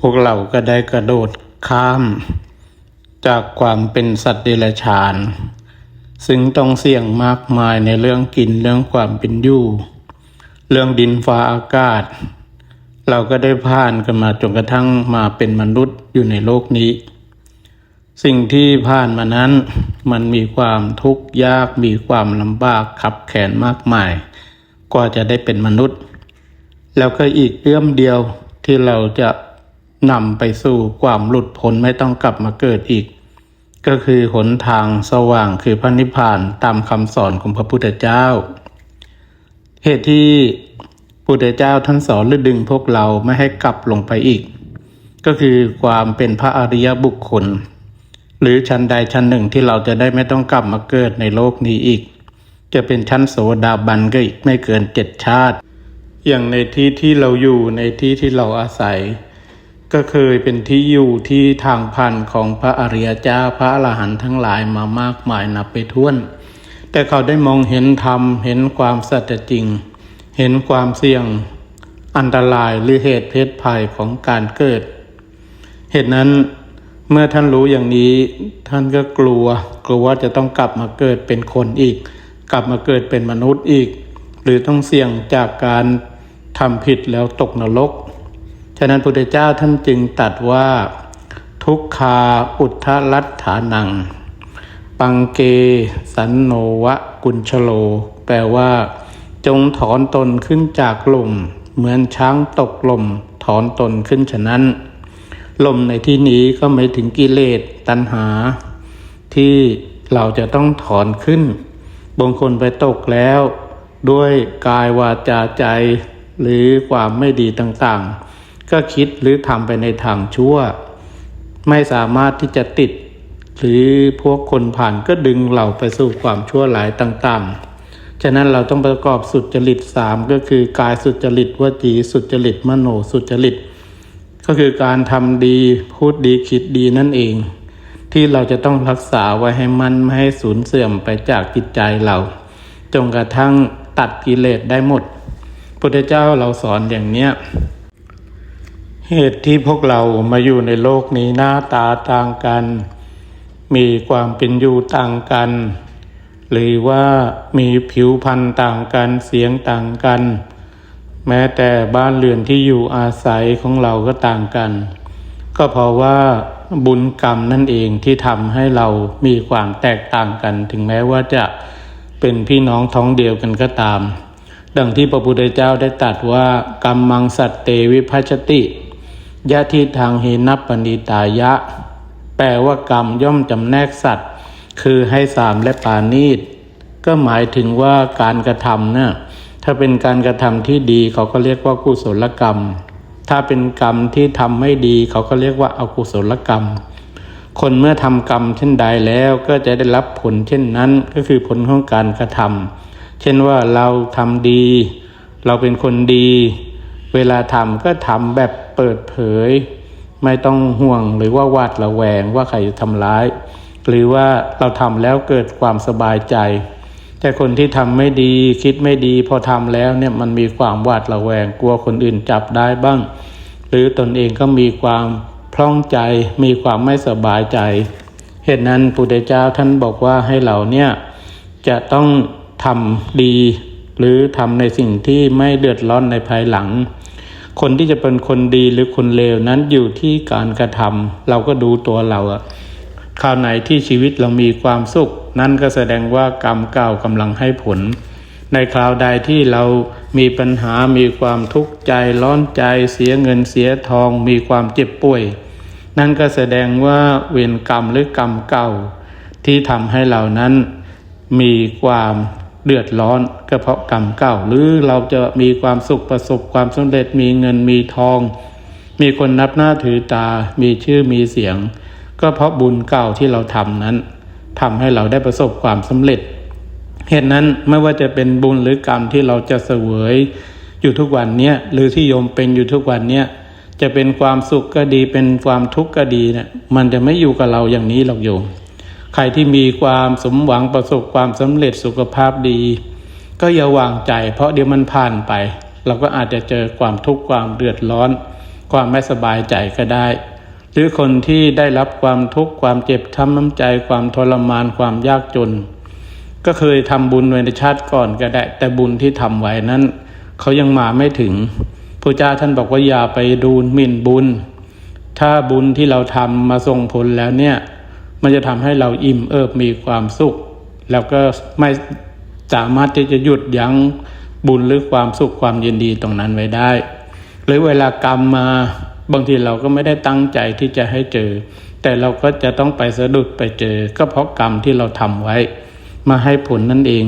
พวกเราก็ได้กระโดดข้าม จากความเป็นสัตว์เดรัจฉาน ซึ่งต้องเสี่ยงมากมายในเรื่องกินเรื่องความเป็นอยู่ เรื่องดินฟ้าอากาศ เราก็ได้ผ่านกันมาจนกระทั่งมาเป็นมนุษย์อยู่ในโลกนี้ สิ่งที่ผ่านมานั้น มันมีความทุกข์ยากมีความลำบากขับแขนมากมายกว่าจะได้เป็นมนุษย์ แล้วก็อีกเรื่องเดียวที่เราจะ นำไปสู่ความหลุดพ้นไม่ต้องกลับมาเกิดอีก ก็คือหนทางสว่างคือพระนิพพานตามคำสอนของพระพุทธเจ้า เหตุที่พุทธเจ้าท่านสอนหรือดึงพวกเราไม่ให้กลับลงไปอีก ก็คือความเป็นพระอริยบุคคล หรือชั้นใดชั้นหนึ่งที่เราจะได้ไม่ต้องกลับมาเกิดในโลกนี้อีก จะเป็นชั้นโสดาบันก็อีกไม่เกินเจ็ดชาติ อย่างในที่ที่เราอยู่ในที่ที่เราอาศัย ก็เคยเป็นที่อยู่ที่ทางพันของพระอริยเจ้าพระอรหันต์ทั้งหลายมามากมายนับไปถ้วน แต่เขาได้มองเห็นธรรมเห็นความสัจจริง เห็นความเสี่ยงอันตรายหรือเหตุเพศภัยของการเกิด เหตุนั้นเมื่อท่านรู้อย่างนี้ ท่านก็กลัวกลัวว่าจะต้องกลับมาเกิดเป็นคนอีก กลับมาเกิดเป็นมนุษย์อีก หรือต้องเสี่ยงจากการทำผิดแล้วตกนรก ฉะนั้นพระพุทธเจ้าท่านจึงตัดว่า ทุกขาอุทธรัตฐานัง ปังเกสันโนวะกุญชโล แปลว่า จงถอนตนขึ้นจากลมเหมือนช้างตกลมถอนตนขึ้นฉะนั้น ลมในที่นี้ก็หมายถึงกิเลสตัณหา ที่เราจะต้องถอนขึ้นบางคนไปตกแล้ว ด้วยกายวาจาใจหรือความไม่ดีต่างๆ ก็คิดหรือทำไปในทางชั่ว ไม่สามารถที่จะติด หรือพวกคนผ่านก็ดึงเราไปสู่ความชั่วร้ายต่างๆ ฉะนั้นเราต้องประกอบสุจริตสามก็คือกายสุจริตวจีสุจริตมโนสุจริต ก็คือการทำดีพูดดีคิดดีนั่นเอง ที่เราจะต้องรักษาไว้ให้มันไม่ให้สูญเสื่อมไปจากจิตใจเราจงกระทั่งตัดกิเลสได้หมดพุทธเจ้าเราสอนอย่างเนี้ย เหตุที่พวกเรามาอยู่ในโลกนี้หน้าตาต่างกัน มีความเป็นอยู่ต่างกัน หรือว่ามีผิวพรรณต่างกันเสียงต่างกัน แม้แต่บ้านเรือนที่อยู่อาศัยของเราก็ต่างกัน ก็เพราะว่าบุญกรรมนั่นเองที่ทำให้เรามีความแตกต่างกัน ถึงแม้ว่าจะเป็นพี่น้องท้องเดียวกันก็ตาม ดังที่พระพุทธเจ้าได้ตรัสว่ากรรมมังสัตเตวิพัชติ ยะทิทางเหนัปปณิตายะ แปลว่ากรรมย่อมจำแนกสัตว์ คือให้สามและปานีตก็หมายถึงว่าการกระทำเนี่ยถ้าเป็นการกระทำที่ดีเขาก็เรียกว่ากุศลกรรม ถ้าเป็นกรรมที่ทำไม่ดีเขาก็เรียกว่าอากุศลกรรม คนเมื่อทำกรรมเช่นใดแล้วก็จะได้รับผลเช่นนั้นก็คือผลของการกระทำเช่นว่าเราทำดี เราเป็นคนดี เวลาทำก็ทำแบบ เปิดเผย ไม่ต้องห่วงหรือว่าหวาดระแวงว่าใครจะทำร้าย หรือว่าเราทำแล้วเกิดความสบายใจ แต่คนที่ทำไม่ดีคิดไม่ดี พอทำแล้วเนี่ยมันมีความหวาดระแวงกลัวคนอื่นจับได้บ้าง หรือตนเองก็มีความพร่องใจมีความไม่สบายใจ เหตุนั้นพุทธเจ้าท่านบอกว่าให้เราเนี่ยจะต้องทำดี หรือทำในสิ่งที่ไม่เดือดร้อนในภายหลัง คนที่จะเป็นคนดีหรือคนเลวนั้นอยู่ที่การกระทำเราก็ดูตัวเราอะคราวไหนที่ชีวิตเรามีความสุข นั่นก็แสดงว่ากรรมเก่ากำลังให้ผล ในคราวใดที่เรามีปัญหามีความทุกข์ใจร้อนใจเสียเงินเสียทอง มีความเจ็บป่วย นั่นก็แสดงว่าเวรกรรมหรือกรรมเก่า ที่ทำให้เรานั้นมีความ เดือดร้อนก็เพราะกรรมเก่า หรือเราจะมีความสุขประสบความสำเร็จมีเงินมีทอง มีคนนับหน้าถือตา มีชื่อมีเสียง ก็เพราะบุญเก่าที่เราทำนั้นทำให้เราได้ประสบความสำเร็จ เหตุนั้นไม่ว่าจะเป็นบุญหรือกรรมที่เราจะเสวยอยู่ทุกวันเนี้ยหรือที่โยมเป็นอยู่ทุกวันเนี้ยจะเป็นความสุขก็ดีเป็นความทุกข์ก็ดีเนะี่ยมันจะไม่อยู่กับเราอย่างนี้หรอกโยม ใครที่มีความสมหวังประสบความสำเร็จสุขภาพดี ก็อย่าวางใจ เพราะเดี๋ยวมันผ่านไป เราก็อาจจะเจอความทุกข์ความเดือดร้อน ความไม่สบายใจก็ได้ หรือคนที่ได้รับความทุกข์ความเจ็บช้ำน้ำใจ ความทรมานความยากจน ก็เคยทำบุญไว้ในชาติก่อนก็ได้ แต่บุญที่ทำไว้นั้น เขายังมาไม่ถึงพระเจ้าท่านบอกว่าอย่าไปดูหมิ่นบุญ ถ้าบุญที่เราทำมาส่งผลแล้วเนี่ย มันจะทำให้เราอิ่มเอิบมีความสุข แล้วก็ไม่สามารถที่จะหยุดยั้งบุญหรือความสุขความยินดีตรงนั้นไว้ได้ หรือเวลากรรมมาบางทีเราก็ไม่ได้ตั้งใจที่จะให้เจอ แต่เราก็จะต้องไปสะดุดไปเจอ ก็เพราะกรรมที่เราทำไว้ มาให้ผลนั่นเอง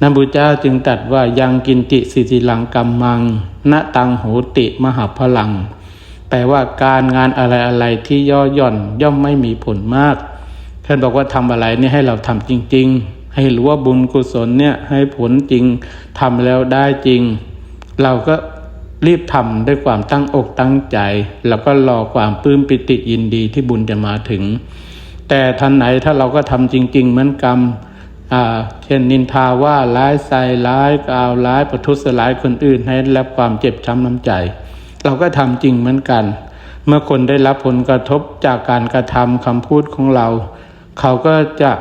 นันบุเจ้าจึงตัดว่ายังกินติสิติลังกรรมมังณตังโหติมหาพลัง แปลว่าการงานอะไรอะไรที่ย่อหย่อนย่อมไม่มีผลมาก ท่านบอกว่าทำอะไรนี่ให้เราทำจริง ๆ ให้รู้ว่าบุญกุศลเนี่ยให้ผลจริงทำแล้วได้จริง เราก็รีบทำด้วยความตั้งอกตั้งใจ แล้วก็รอความปลื้มปิติยินดีที่บุญจะมาถึง แต่ทันไหนถ้าเราก็ทำจริง ๆ เหมือนกรรมเช่นนินทาว่าร้ายใส่ร้ายกล่าวร้ายประทุษร้ายคนอื่นให้รับความเจ็บช้ำน้ำใจ เราก็ทำจริงเหมือนกัน เมื่อคนได้รับผลกระทบจากการกระทำคำพูดของเรา เขาก็จะ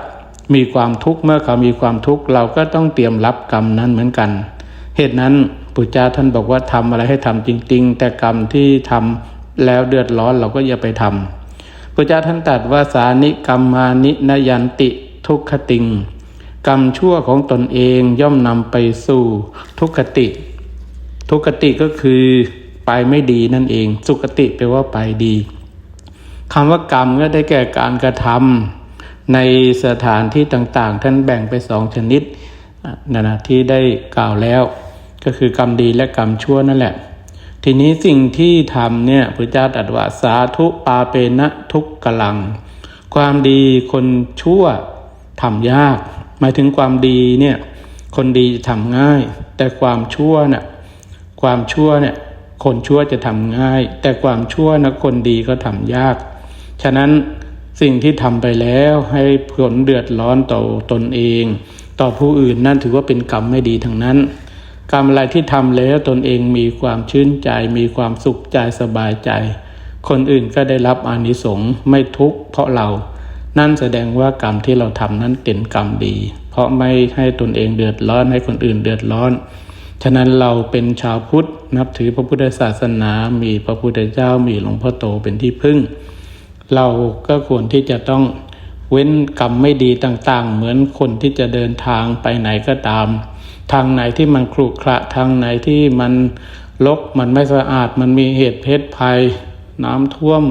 มีความทุกข์เมื่อเขามีความทุกข์เราก็ต้องเตรียมรับกรรมนั้นเหมือนกัน เหตุนั้นปุจจาท่านบอกว่าทำอะไรให้ทำจริง ๆ แต่กรรมที่ทำแล้วเดือดร้อนเราก็อย่าไปทำปุจจาท่านตรัสว่าสานิกรรมานินยันติทุกขติง กรรมชั่วของตนเองย่อมนำไปสู่ทุกขติ ทุกขติก็คือไปไม่ดีนั่นเอง สุขติแปลว่าไปดีคำว่ากรรมก็ได้แก่การกระทำ ในสถานที่ต่างๆ ท่านแบ่งไปสองชนิดนะนะที่ได้กล่าวแล้ว ก็คือกรรมดีและกรรมชั่วนั่นแหละ ทีนี้สิ่งที่ทำเนี่ยพระเจ้าตรัสว่าสาธุปาเปนะทุกกลัง ความดีคนชั่วทำยาก หมายถึงความดีเนี่ยคนดีทำง่าย แต่ความชั่วน่ะความชั่วเนี่ยคนชั่วจะทำง่าย แต่ความชั่วนะคนดีก็ทำยาก ฉะนั้น สิ่งที่ทำไปแล้วให้ผลเดือดร้อนต่อตนเอง ต่อผู้อื่นนั่นถือว่าเป็นกรรมไม่ดีทั้งนั้น กรรมอะไรที่ทำแล้วตนเองมีความชื่นใจ มีความสุขใจสบายใจ คนอื่นก็ได้รับอานิสงส์ไม่ทุกข์เพราะเรา นั่นแสดงว่ากรรมที่เราทำนั้นเป็นกรรมดี เพราะไม่ให้ตนเองเดือดร้อนให้คนอื่นเดือดร้อนฉะนั้นเราเป็นชาวพุทธนับถือพระพุทธศาสนา มีพระพุทธเจ้ามีหลวงพ่อโตเป็นที่พึ่ง เราก็ควรที่จะต้องเว้นกรรมไม่ดีต่างๆ เหมือนคนที่จะเดินทางไปไหนก็ตาม ทางไหนที่มันครุขระทางไหนที่มันลกมันไม่สะอาดมันมีเหตุเพศภัย น้ำท่วม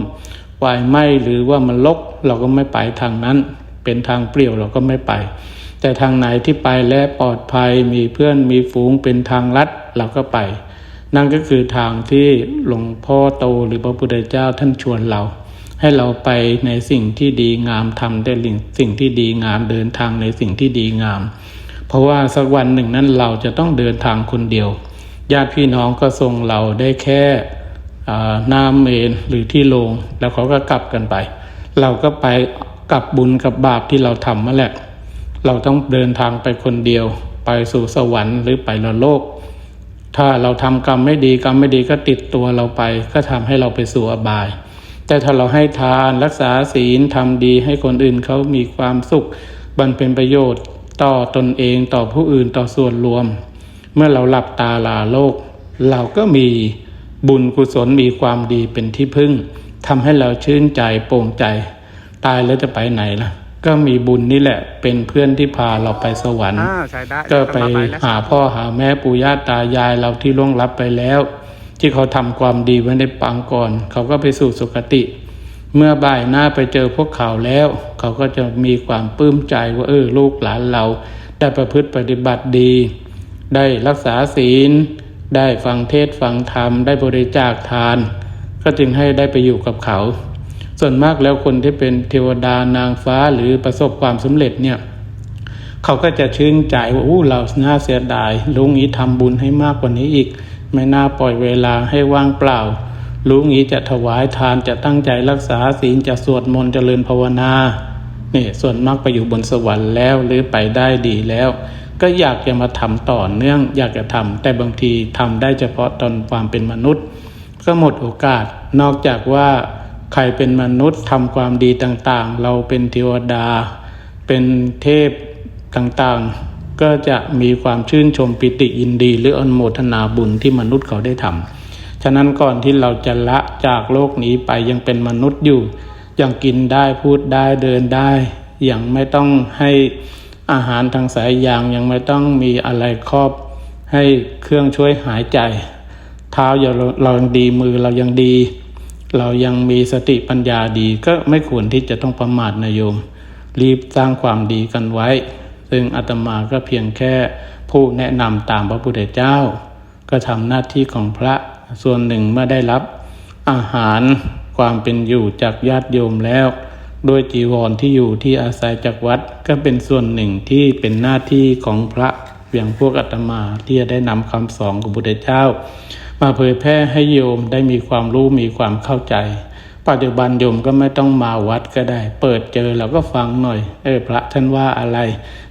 ไฟไหม้หรือว่ามันลกเราก็ไม่ไปทางนั้น เป็นทางเปลี่ยวเราก็ไม่ไป แต่ทางไหนที่ไปและปลอดภัยมีเพื่อนมีฝูงเป็นทางลัดเราก็ไป นั่นก็คือทางที่หลวงพ่อโตหรือพระพุทธเจ้าท่านชวนเรา ให้เราไปในสิ่งที่ดีงามทำได้สิ่งที่ดีงามเดินทางในสิ่งที่ดีงาม เพราะว่าสักวันหนึ่งนั้นเราจะต้องเดินทางคนเดียวญาติพี่น้องก็ส่งเราได้แค่หน้าเมนหรือที่โรงแล้วเขาก็กลับกันไป เราก็ไปกับบุญกับบาปที่เราทำมาแหละเราต้องเดินทางไปคนเดียว ไปสู่สวรรค์หรือไปนรก ถ้าเราทำกรรมไม่ดีกรรมไม่ดีก็ติดตัวเราไป ก็ทำให้เราไปสู่อบาย แต่ถ้าเราให้ทานรักษาศีลทำดีให้คนอื่นเขามีความสุขบันเป็นประโยชน์ต่อตนเองต่อผู้อื่นต่อส่วนรวม เมื่อเราหลับตาลาโลก เราก็มีบุญกุศลมีความดีเป็นที่พึ่งทำให้เราชื่นใจโปร่งใจ ตายแล้วจะไปไหนล่ะ ก็มีบุญนี่แหละ เป็นเพื่อนที่พาเราไปสวรรค์อ่าใช้ได้ก็ไปสบยและหาพ่อหาแม่ปู่ย่าตายายเราที่ล่วงลับไปแล้ว ที่เขาทำความดีไว้ในปางก่อน เขาก็ไปสู่สุคติ เมื่อบ่ายหน้าไปเจอพวกเขาแล้ว เขาก็จะมีความปลื้มใจว่าเออลูกหลานเรา ได้ประพฤติปฏิบัติดี ได้รักษาศีล ได้ฟังเทศฟังธรรม ได้บริจาคทาน ก็จึงให้ได้ไปอยู่กับเขา ส่วนมากแล้วคนที่เป็นเทวดานางฟ้าหรือประสบความสำเร็จเนี่ยเขาก็จะชื่นใจว่าอู้เราน่าเสียดายลุงนี้ทำบุญให้มากกว่านี้อีก ไม่น่าปล่อยเวลาให้ว่างเปล่าลุงนี้จะถวายทานจะตั้งใจรักษาศีลจะสวดมนต์เจริญภาวนานี่ส่วนมากไปอยู่บนสวรรค์แล้วหรือไปได้ดีแล้ว ก็อยากจะมาทำต่อเนื่องอยากจะทำแต่บางทีทำได้เฉพาะตอนความเป็นมนุษย์กก็หมดโอกาส นอกจากว่าใครเป็นมนุษย์ทำความดีต่างๆ เราเป็นเทวดา เป็นเทพต่างๆ ก็จะมีความชื่นชมปิติยินดีหรืออนโมทนาบุญที่มนุษย์เขาได้ทำฉะนั้นก่อนที่เราจะละจากโลกนี้ไปยังเป็นมนุษย์อยู่ ยังกินได้พูดได้เดินได้ ยังไม่ต้องให้อาหารทางสายยางยังไม่ต้องมีอะไรครอบให้เครื่องช่วยหายใจ เท้าเราเรายังดีมือเรายังดี เรายังมีสติปัญญาดีก็ไม่ควรที่จะต้องประมาทนะโยม รีบสร้างความดีกันไว้ ซึ่งอาตมาก็เพียงแค่ผู้แนะนำตามพระพุทธเจ้า ก็ทำหน้าที่ของพระส่วนหนึ่งเมื่อได้รับ อาหารความเป็นอยู่จากญาติโยมแล้ว โดยจีวรที่อยู่ที่อาศัยจากวัดก็เป็นส่วนหนึ่งที่เป็นหน้าที่ของพระอย่างพวกอาตมาที่จะได้นำคำสอนของพระพุทธเจ้า มาเผยแพร่ให้โยมได้มีความรู้มีความเข้าใจ ปัจจุบันโยมก็ไม่ต้องมาวัดก็ได้ เปิดเจอเราก็ฟังหน่อย เออพระท่านว่าอะไร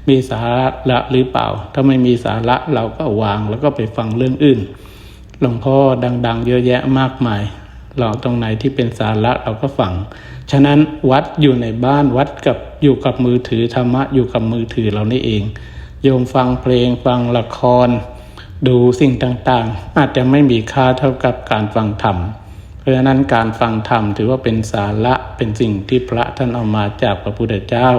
มีสาระหรือเปล่า ถ้าไม่มีสาระเราก็วางแล้วก็ไปฟังเรื่องอื่น หลวงพ่อดัง ๆ เยอะแยะมากมาย เราตรงไหนที่เป็นสาระเราก็ฟัง ฉะนั้นวัดอยู่ในบ้านวัดกับอยู่กับมือถือธรรมะอยู่กับมือถือเรานี่เอง โยมฟังเพลงฟังละคร ดูสิ่งต่างๆ อาจจะไม่มีค่าเท่ากับการฟังธรรม ราะฉะนั้นการฟังธรรมถือว่าเป็นสาระเป็นสิ่งที่พระท่านเอามาจากพระพุทธเจ้า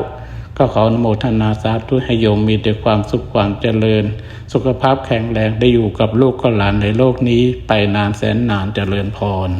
ก็ขออนุโมทนาสาธุให้โยมมีแต่ความสุขความเจริญ สุขภาพแข็งแรงได้อยู่กับลูกกับหลานในโลกนี้ ไปนานแสนนานเจริญพร